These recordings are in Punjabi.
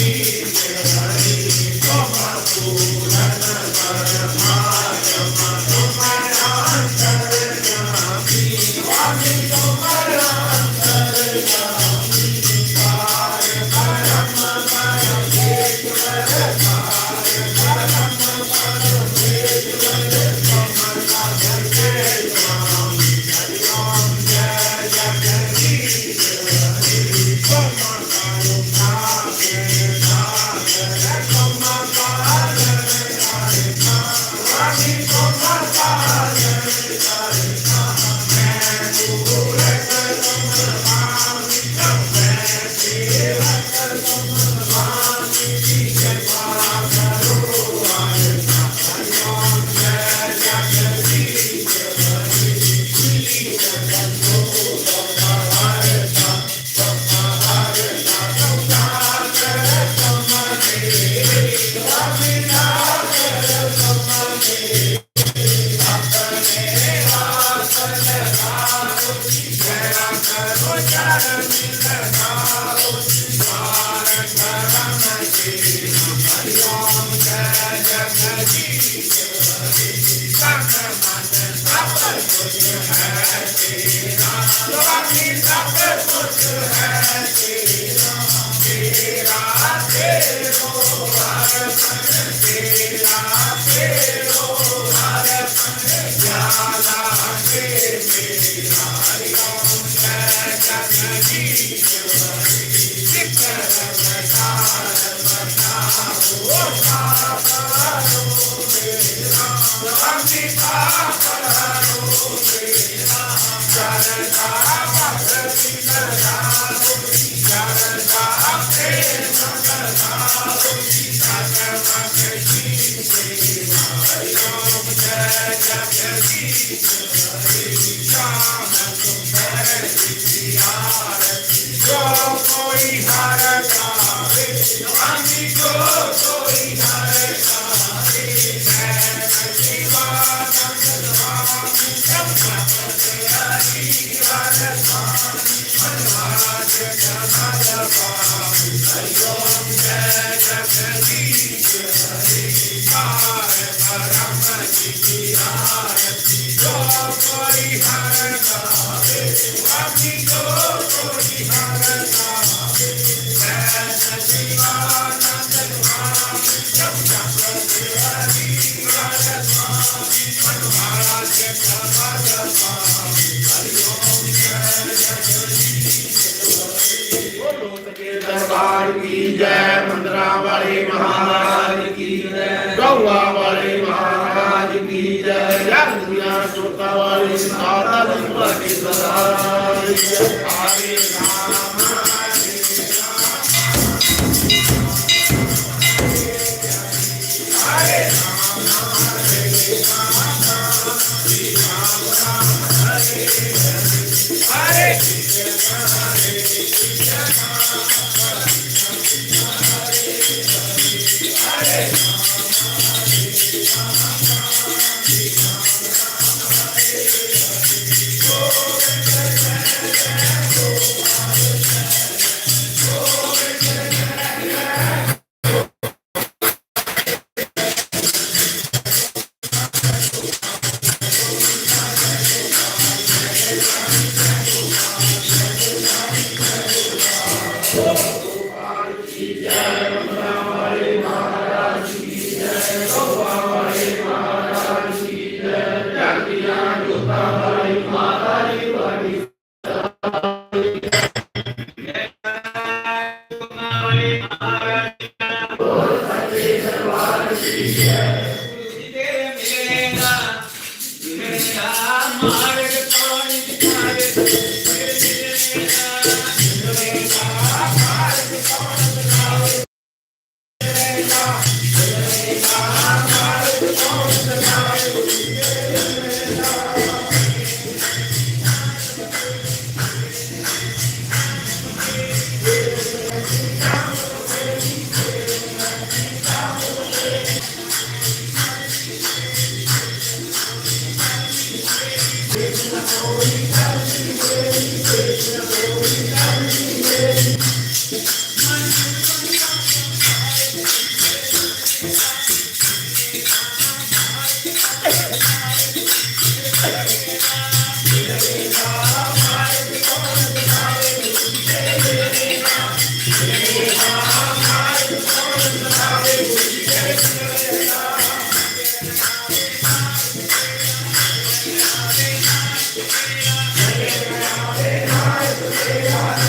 Yeah. Holy Night. महाराज की जय मंदरा वाले महाराज की जय गौवा वाले महाराज की जय जगदुनिया श्रोता वाले सारा दुनिया की सदा Hey, Yeah.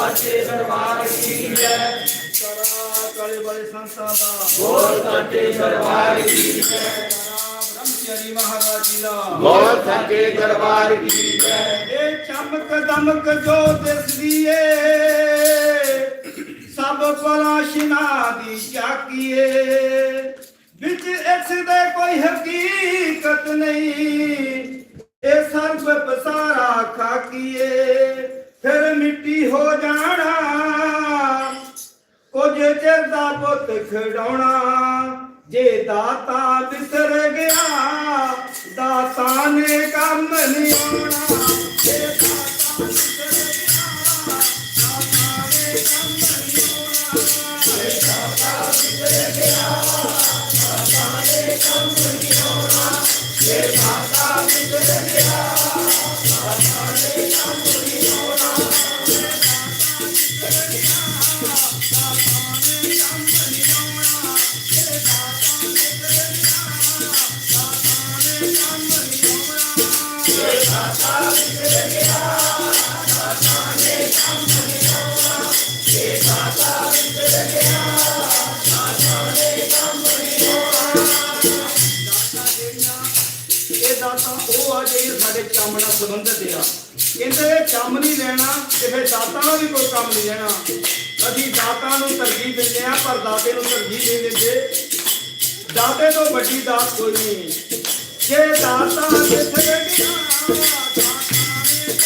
ਸੱਚੇ ਦਰਬਾਰ ਕੀ ਜੈ ਕਰਾ ਕਾਲੇ ਵਾਲੇ ਸੰਤਾਂ ਦਾ। ਬੋਲ ਸੱਚੇ ਦਰਬਾਰ ਕੀ ਕਰਾ ਬ੍ਰਹਮਚਾਰੀ ਮਹਾਰਾਜ ਜੀ ਦਾ। ਬੋਲ ਸੱਚੇ ਦਰਬਾਰ ਕੀ ਜੈ ਇਹ ਚਮਕ ਦਮਕ ਜੋ ਦਿਸਦੀ ਏ ਸਭ ਪਲਾਸ਼ਨਾ ਦੀ ਝਾਕੀਏ। ਵਿੱਚ ਇਸ ਦੇ ਕੋਈ ਹਕੀਕਤ ਨਹੀਂ ਇਹ ਸਰਬ ਪਸਾਰਾ ਕੀਏ ਫਿਰ ਮਿੱਟੀ ਹੋ ਜਾਣਾ। ਕੁਝ ਚਿਰ ਦਾ ਪੁੱਤ ਖਿਡਾਉਣਾ ਜੇ ਦਾਤਾ ਵਿਸਰ ਗਿਆ ਦਾਤਾ ਨਾਲ ਵੀ ਕੋਈ ਕੰਮ ਨਹੀਂ ਲੈਣਾ ਅਸੀਂ ਦਾਤਾ ਨੂੰ ਤਰਜੀਹ ਦਿੰਦੇ ਆ ਪਰ ਦਾਤੇ ਨੂੰ ਤਰਜੀਹ ਨਹੀਂ ਦਿੰਦੇ ਦਾਤੇ ਤੋਂ ਵੱਡੀ ਦਾਤ ਕੋਈ ਨਹੀਂ ਜੇ ਦਾਤਾ ਕਿੱਥੇ ਗਿਆ ਦਾਤਾ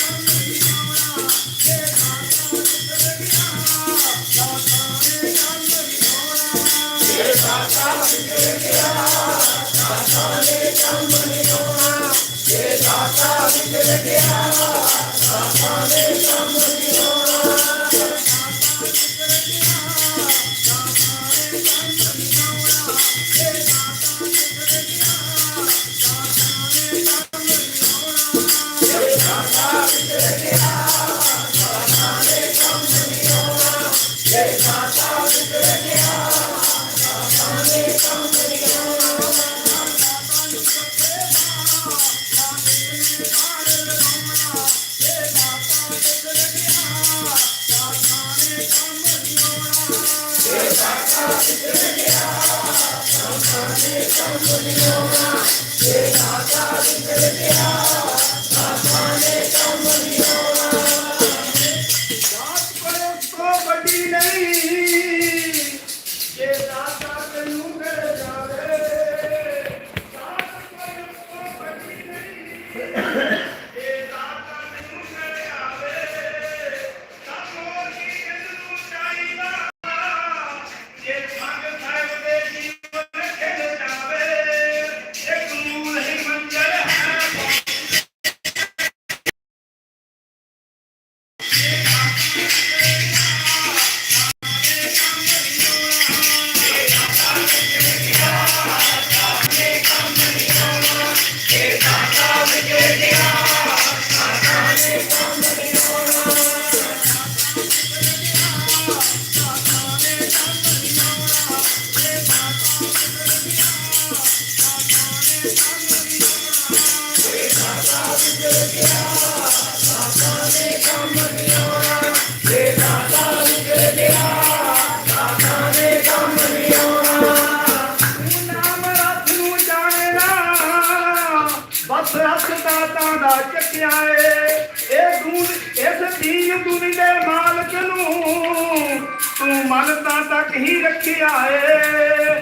ਦਾਤ ਤੱਕ ਹੀ ਰੱਖਿਆ ਏ।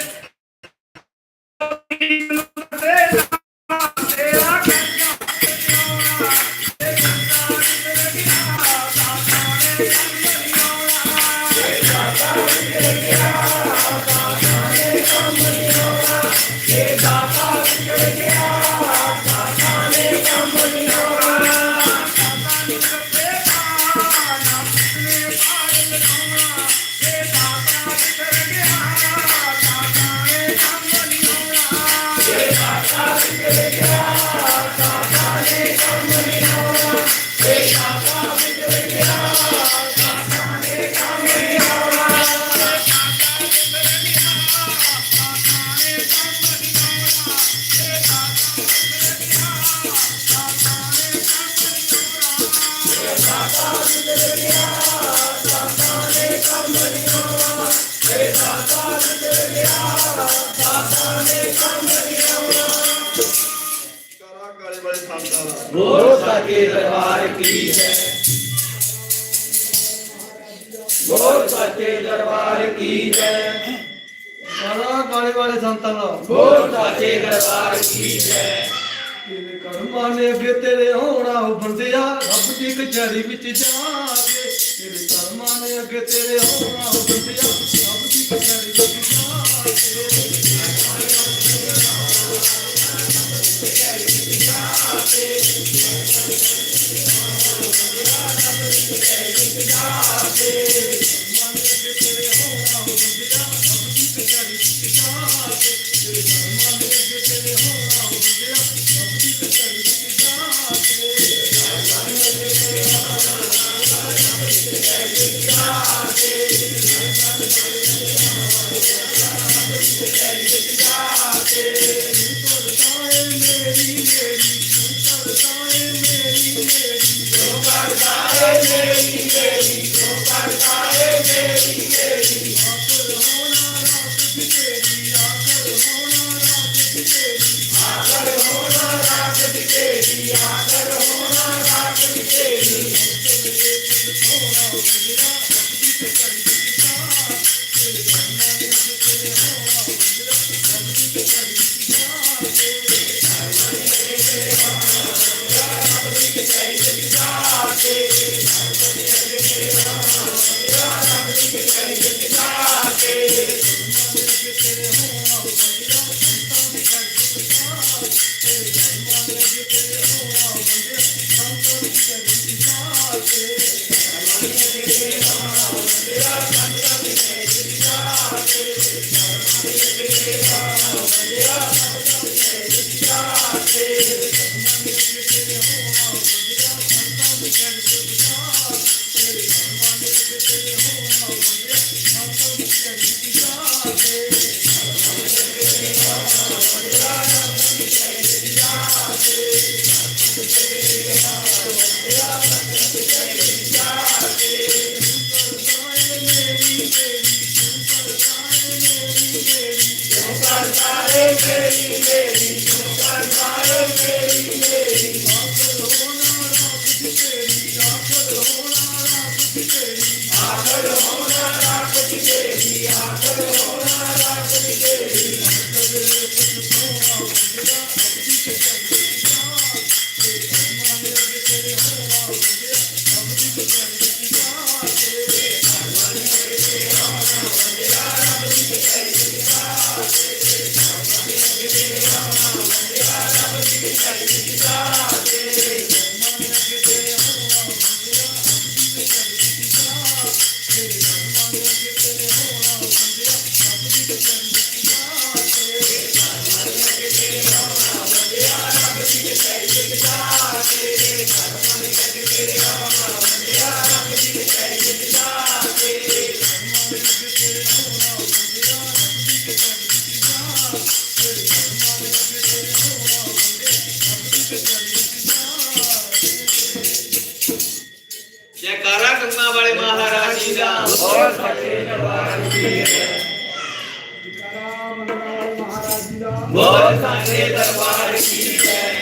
ਬੜੇ ਸੰਤਾਰਾ ਬੋਲ ਸਕੇ ਦਰਬਾਰ ਕੀ ਹੈ? ਬੋਲ ਸਕੇ ਦਰਬਾਰ ਕੀ ਹੈ? ਸਾਰਾ ਕਾਲੇ ਵਾਲੇ ਸੰਤਾਂ ਦਾ। ਬੋਲ ਸਕੇ ਦਰਬਾਰ ਕੀ ਹੈ? ਤੇਰੇ ਕਰਮਾਂ ਨੇ ਅੱਗੇ ਤੇਰੇ ਹੋਣਾ ਉਹ ਬੰਦਿਆ ਰੱਬ ਦੀ ਕਚਹਿਰੀ ਵਿੱਚ ਜਾ ਕੇ ਤੇਰੇ ਕਰਮਾਂ ਨੇ ਅੱਗੇ ਤੇਰੇ ਹੋਣਾ ਉਹ ਬੰਦਿਆ ਰੱਬ ਦੀ ਕਚਹਿਰੀ ਵਿੱਚ ਜਾ ਕੇ बोल सांगले दरबार की जय.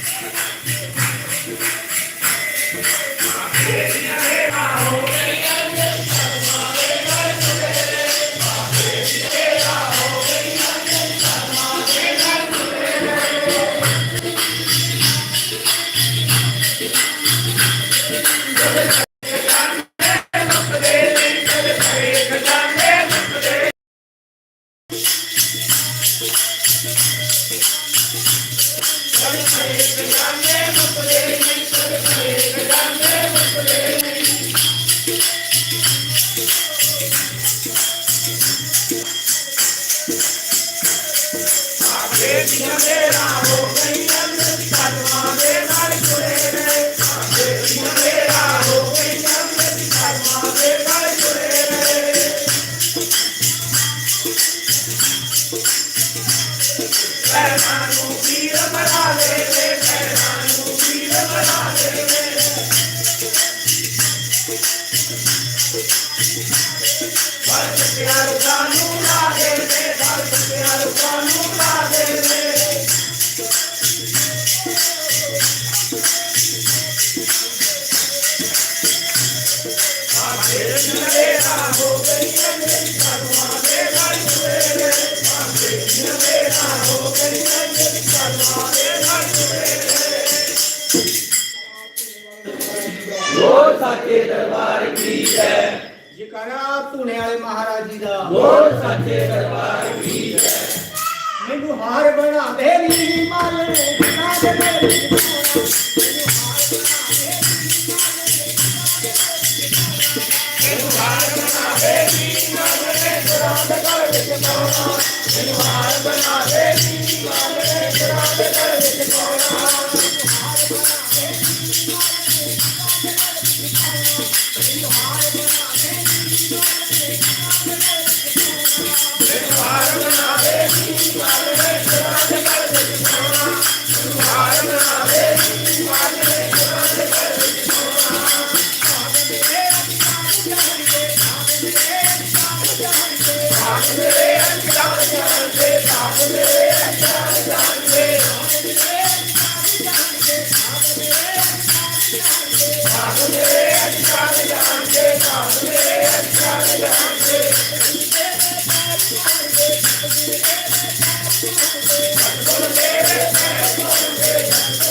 ਭੈਣਾਂ ਨੂੰ ਵੀਰ ਬਣਾ ਲੈ ਵੇ ਪੈਰਾਂ ਨੂੰ ਵੀਰ ਬਣਾ ਲੈ ਵਾਲੇ ਮਹਾਰਾਜ ਜੀ ਦਾ ਬੋਲ ਸਾਚੇ ਦਰਬਾਰ ਕੀ ਜੈ ਮੈਨੂੰ ਹਾਰ ਬਣਾ ਦੇ ਨੀ ਮਾਲੇ ਬਣਾ ਦੇ ਮੇਰੀ ਕਾਲੇ ਵਾਲੇ ਸੰਤਾਂ ਦਾ ਦਰਬਾਰ ਕੀ ਜੈ ਜੈਕਾਰਾ ਗੰਗਾ ਵਾਲੇ ਮਹਾਰਾਜ ਜੀ ਦਾ ਬੋਲ ゴールデンウィーク!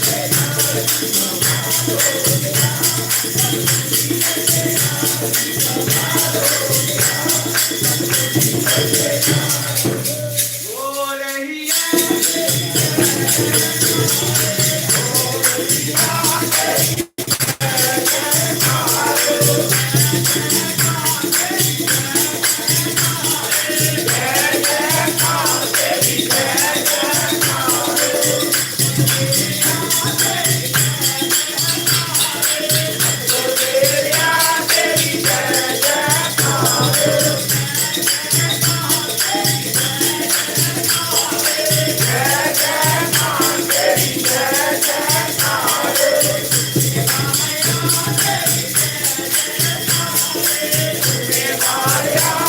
Maria.